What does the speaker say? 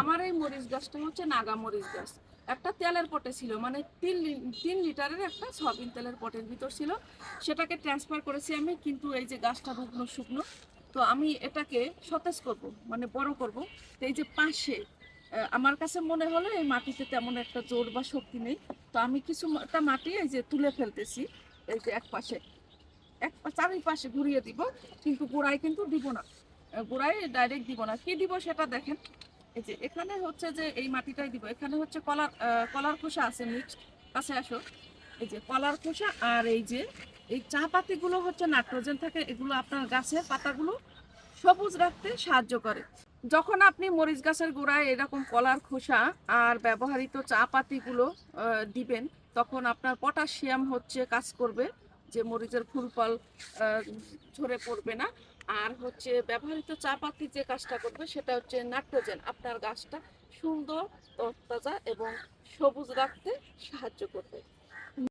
আমার এই মরিচ গাছটা হচ্ছে নাগা মরিচ গাছ। একটা তেলের পটে ছিল মানে তিন তিন লিটারের একটা সয়াবিন তেলের পটের ভিতর ছিল। সেটাকে ট্রান্সফার করেছি আমি, কিন্তু এই যে গাছটা রুগ্ন শুকনো, তো আমি এটাকে সতেজ করব মানে বড় করব। তো এই যে পাশে আমার কাছে মনে হলো এই মাটিতে তেমন একটা জোর বা শক্তি নেই। তো আমি কিছু একটা মাটি এই যে তুলে ফেলতেছি, এই যে এক পাশে এক চারিপাশে ঘুরিয়ে দিব, কিন্তু গোড়ায় কিন্তু দিব না। গোড়ায় ডাইরেক্ট দিব না। কি দিব সেটা দেখেন। এই যে এখানে হচ্ছে যে এই মাটিটাই দিব। এখানে হচ্ছে কলার কলার খোসা আছে মিক্সড কাছে আসো। এই যে কলার খোসা আর এই যে এই চা পাতিগুলো হচ্ছে নাইট্রোজেন থাকে, এগুলো আপনার গাছের পাতাগুলো সবুজ রাখতে সাহায্য করে। যখন আপনি মরিচ গাছের গোড়ায় এরকম কলার খোসা আর ব্যবহৃত চা পাতিগুলো দিবেন, তখন আপনার পটাশিয়াম হচ্ছে কাজ করবে। যে মরিচের ফুল ফল ঝরে পড়বে না। আর হচ্ছে ব্যবহৃত চা পাতি যে কাজটা করবে সেটা হচ্ছে নাইট্রোজেন। আপনার গাছটা সুন্দর, তরতাজা এবং সবুজ রাখতে সাহায্য করবে।